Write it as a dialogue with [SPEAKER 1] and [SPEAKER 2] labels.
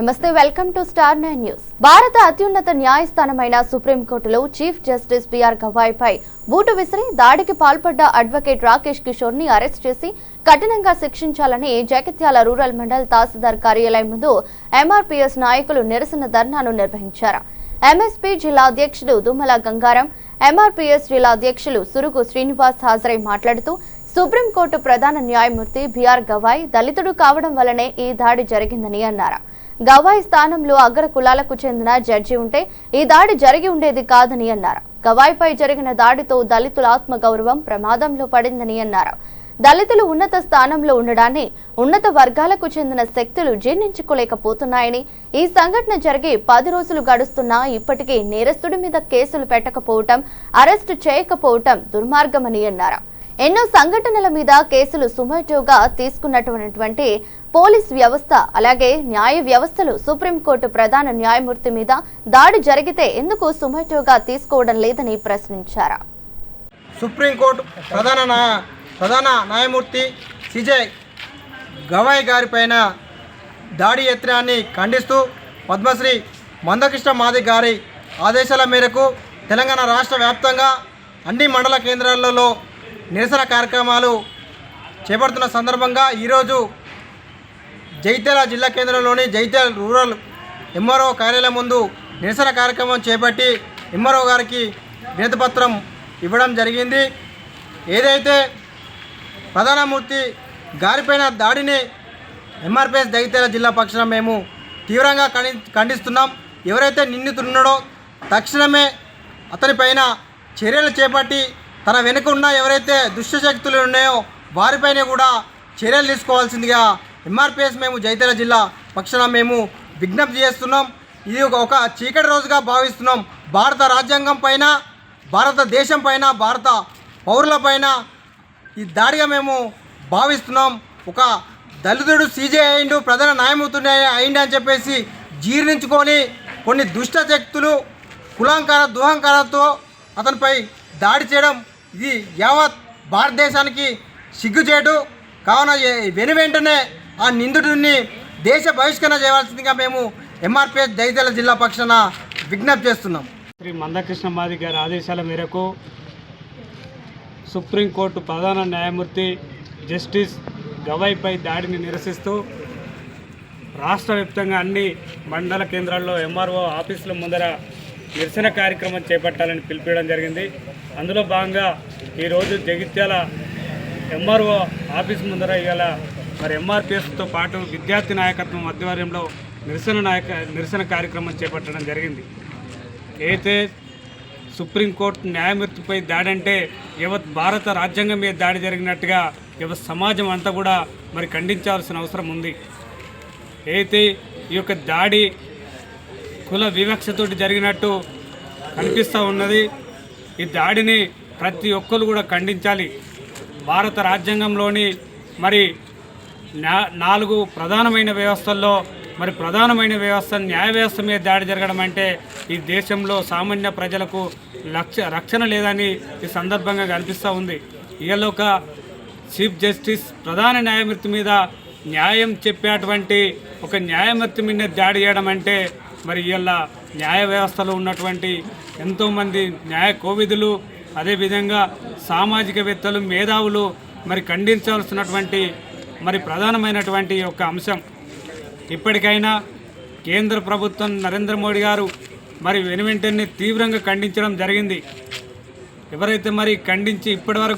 [SPEAKER 1] నమస్తే welcome to star nine news. భారత అత్యున్నత న్యాయస్థానమైన సుప్రీంకోర్టులో చీఫ్ జస్టిస్ బిఆర్ గవాయ్పై బూటు విసిరి దాడికి పాల్పడ్డ అడ్వకేట్ రాకేష్ కిషోర్ని అరెస్ట్ చేసి కఠినంగా శిక్షించాలని జగిత్యాల రూరల్ మండల్ తహసీల్దార్ కార్యాలయం ముందు ఎంఆర్పీఎస్ నాయకులు నిరసన ధర్నాను నిర్వహించారు. ఎంఎస్పీ జిల్లా అధ్యక్షుడు దుమ్మల గంగారం ఎంఆర్పీఎస్ జిల్లా అధ్యక్షులు సురుగు శ్రీనివాస్ హాజరై మాట్లాడుతూ సుప్రీంకోర్టు ప్రధాన న్యాయమూర్తి బిఆర్ గవాయ్ దళితుడు కావడం వల్లనే ఈ దాడి జరిగిందని అన్నారు. గవాయ్ స్థానంలో అగ్ర కులాలకు చెందిన జడ్జి ఉంటే ఈ దాడి జరిగి ఉండేది కాదని అన్నారు. గవాయ్పై జరిగిన దాడితో దళితుల ఆత్మగౌరవం ప్రమాదంలో పడిందని అన్నారు. దళితులు ఉన్నత స్థానంలో ఉండడాన్ని ఉన్నత వర్గాలకు చెందిన శక్తులు జీర్ణించుకోలేకపోతున్నాయని ఈ సంఘటన జరిగి పది రోజులు గడుస్తున్నా ఇప్పటికీ నేరస్తుడి మీద కేసులు పెట్టకపోవటం అరెస్టు చేయకపోవటం దుర్మార్గమని అన్నారు. ఎన్నో సంఘటనల మీద కేసులు సుమోటోగా తీసుకున్నటువంటి పోలీస్ వ్యవస్థ అలాగే న్యాయ వ్యవస్థలు సుప్రీంకోర్టు ప్రధాన న్యాయమూర్తి మీద దాడి జరిగితే ఎందుకు సుమటోగా తీసుకోవడం లేదని ప్రశ్నించారు.
[SPEAKER 2] సుప్రీంకోర్టు ప్రధాన ప్రధాన న్యాయమూర్తి సిజయ్ గవాయ్ గారిపైన దాడి యత్నాన్ని ఖండిస్తూ పద్మశ్రీ మందకృష్ణ మాది గారి ఆదేశాల మేరకు తెలంగాణ రాష్ట్ర వ్యాప్తంగా అన్ని మండల కేంద్రాలలో నిరసన కార్యక్రమాలు చేపడుతున్న సందర్భంగా ఈరోజు జైత్యాల జిల్లా కేంద్రంలోని జైత్యాల రూరల్ ఎంఆర్ఓ కార్యాలయం ముందు నిరసన కార్యక్రమం చేపట్టి ఎంఆర్ఓ గారికి వినతిపత్రం ఇవ్వడం జరిగింది. ఏదైతే ప్రధానమూర్తి గారిపైన దాడిని ఎంఆర్పిఎస్ జగిత్యాల జిల్లా పక్షాన మేము తీవ్రంగా ఖండి ఖండిస్తున్నాం. ఎవరైతే నిందితున్నాడో తక్షణమే అతనిపైన చర్యలు చేపట్టి తన వెనుక ఉన్న ఎవరైతే దుష్టశక్తులు ఉన్నాయో వారిపైన కూడా చర్యలు తీసుకోవాల్సిందిగా ఎంఆర్పిఎస్ మేము జైతల జిల్లా పక్షాన మేము విజ్ఞప్తి చేస్తున్నాం. ఇది ఒక ఒక చీకటి రోజుగా భావిస్తున్నాం. భారత రాజ్యాంగం పైన భారతదేశం పైన భారత పౌరులపైన ఈ దాడిగా మేము భావిస్తున్నాం. ఒక దళితుడు సీజే అయిండు ప్రధాన న్యాయమూర్తి అయిండు అని చెప్పేసి జీర్ణించుకొని కొన్ని దుష్ట శక్తులు కులంకార దుహంకారంతో అతనిపై దాడి చేయడం ఇది యావత్ భారతదేశానికి సిగ్గుచేటు. కావున వెను వెంటనే ఆ నిందితుడిని దేశ బహిష్కరణ చేయవలసిందిగా మేము ఎంఆర్పిఎస్ జైతల జిల్లా పక్షాన విజ్ఞప్తి చేస్తున్నాం.
[SPEAKER 3] శ్రీ మందకృష్ణ మాది గారి ఆదేశాల మేరకు సుప్రీంకోర్టు ప్రధాన న్యాయమూర్తి జస్టిస్ గవైపై దాడిని నిరసిస్తూ రాష్ట్ర వ్యాప్తంగా అన్ని మండల కేంద్రాల్లో ఎంఆర్ఓ ఆఫీసుల ముందర నిరసన కార్యక్రమం చేపట్టాలని పిలిపించడం జరిగింది. అందులో భాగంగా ఈరోజు జగిత్యాల ఎంఆర్ఓ ఆఫీస్ ముందర ఇవాళ మరి ఎంఆర్పిఎస్తో పాటు విద్యార్థి నాయకత్వం ఆధ్వర్యంలో నిరసన నాయక నిరసన కార్యక్రమం చేపట్టడం జరిగింది. అయితే సుప్రీంకోర్టు న్యాయమూర్తిపై దాడి అంటే యావత్ భారత రాజ్యాంగం మీద దాడి జరిగినట్టుగా యావత్ సమాజం అంతా కూడా మరి ఖండించాల్సిన అవసరం ఉంది. అయితే ఈ యొక్క దాడి కుల వివక్షతోటి జరిగినట్టు కనిపిస్తూ ఉన్నది. ఈ దాడిని ప్రతి ఒక్కరు కూడా ఖండించాలి. భారత రాజ్యాంగంలోని మరి నాలుగు ప్రధానమైన వ్యవస్థల్లో మరి ప్రధానమైన వ్యవస్థ న్యాయ వ్యవస్థ మీద దాడి జరగడం అంటే ఈ దేశంలో సామాన్య ప్రజలకు లక్ష రక్షణ లేదని ఈ సందర్భంగా కనిపిస్తూ ఉంది. ఇవాళ ఒక చీఫ్ జస్టిస్ ప్రధాన న్యాయమూర్తి మీద న్యాయం చెప్పేటువంటి ఒక న్యాయమూర్తి మీద దాడి చేయడం అంటే మరి ఇవాళ న్యాయ వ్యవస్థలో ఉన్నటువంటి ఎంతోమంది న్యాయ కోవిధులు అదేవిధంగా సామాజికవేత్తలు మేధావులు మరి ఖండించాల్సినటువంటి మరి ప్రధానమైనటువంటి ఒక అంశం. ఇప్పటికైనా కేంద్ర ప్రభుత్వం నరేంద్ర మోడీ గారు మరి వెనువెంటనే తీవ్రంగా ఖండించడం జరిగింది. ఎవరైతే మరి ఖండించి ఇప్పటివరకు